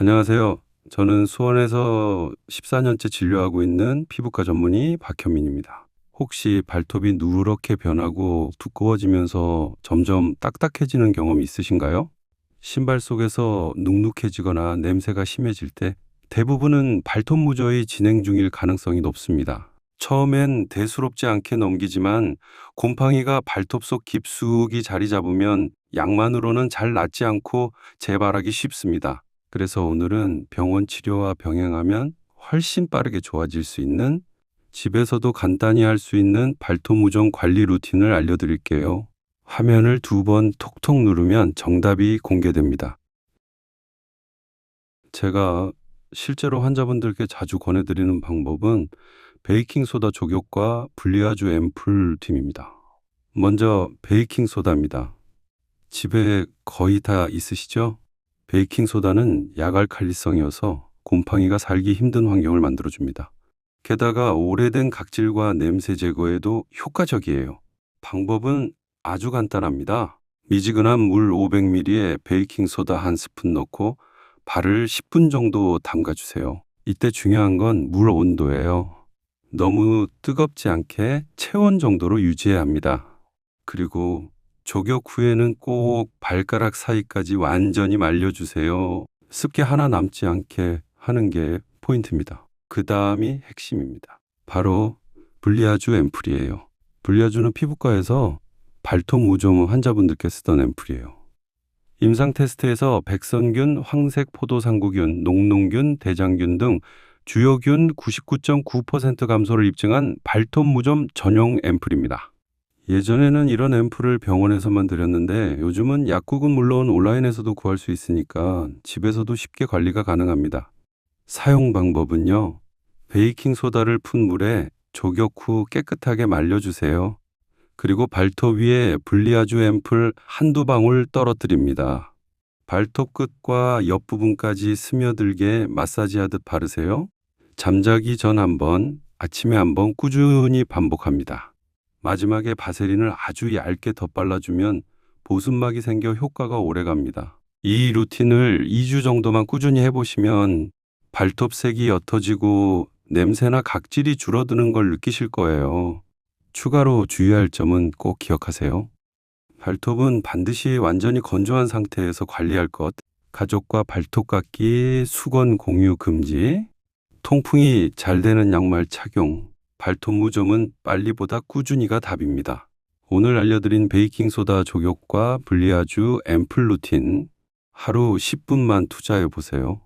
안녕하세요. 저는 수원에서 14년째 진료하고 있는 피부과 전문의 박현민입니다. 혹시 발톱이 누렇게 변하고 두꺼워지면서 점점 딱딱해지는 경험 있으신가요? 신발 속에서 눅눅해지거나 냄새가 심해질 때 대부분은 발톱 무저의 진행 중일 가능성이 높습니다. 처음엔 대수롭지 않게 넘기지만 곰팡이가 발톱 속 깊숙이 자리 잡으면 약만으로는 잘 낫지 않고 재발하기 쉽습니다. 그래서 오늘은 병원 치료와 병행하면 훨씬 빠르게 좋아질 수 있는 집에서도 간단히 할 수 있는 발톱 무좀 관리 루틴을 알려드릴게요. 화면을 두 번 톡톡 누르면 정답이 공개됩니다. 제가 실제로 환자분들께 자주 권해드리는 방법은 베이킹소다 족욕과 분리아주 앰플 팀입니다. 먼저 베이킹소다입니다. 집에 거의 다 있으시죠? 베이킹소다는 약알칼리성이어서 곰팡이가 살기 힘든 환경을 만들어줍니다. 게다가 오래된 각질과 냄새 제거에도 효과적이에요. 방법은 아주 간단합니다. 미지근한 물 500ml에 베이킹소다 한 스푼 넣고 발을 10분 정도 담가주세요. 이때 중요한 건 물 온도예요. 너무 뜨겁지 않게 체온 정도로 유지해야 합니다. 그리고 족욕 후에는 꼭 발가락 사이까지 완전히 말려주세요. 습기 하나 남지 않게 하는 게 포인트입니다. 그 다음이 핵심입니다. 바로 분리아주 앰플이에요. 분리아주는 피부과에서 발톱 무좀 환자분들께 쓰던 앰플이에요. 임상 테스트에서 백선균, 황색 포도상구균, 녹농균, 대장균 등 주요균 99.9% 감소를 입증한 발톱 무좀 전용 앰플입니다. 예전에는 이런 앰플을 병원에서만 드렸는데 요즘은 약국은 물론 온라인에서도 구할 수 있으니까 집에서도 쉽게 관리가 가능합니다. 사용 방법은요. 베이킹 소다를 푼 물에 족욕 후 깨끗하게 말려주세요. 그리고 발톱 위에 분리아주 앰플 한두 방울 떨어뜨립니다. 발톱 끝과 옆부분까지 스며들게 마사지하듯 바르세요. 잠자기 전 한 번, 아침에 한번 꾸준히 반복합니다. 마지막에 바세린을 아주 얇게 덧발라주면 보습막이 생겨 효과가 오래 갑니다. 이 루틴을 2주 정도만 꾸준히 해보시면 발톱 색이 옅어지고 냄새나 각질이 줄어드는 걸 느끼실 거예요. 추가로 주의할 점은 꼭 기억하세요. 발톱은 반드시 완전히 건조한 상태에서 관리할 것. 가족과 발톱 깎기, 수건 공유 금지, 통풍이 잘 되는 양말 착용, 발톱 무좀은 빨리보다 꾸준히가 답입니다. 오늘 알려드린 베이킹소다 족욕과 분리아주 앰플 루틴 하루 10분만 투자해 보세요.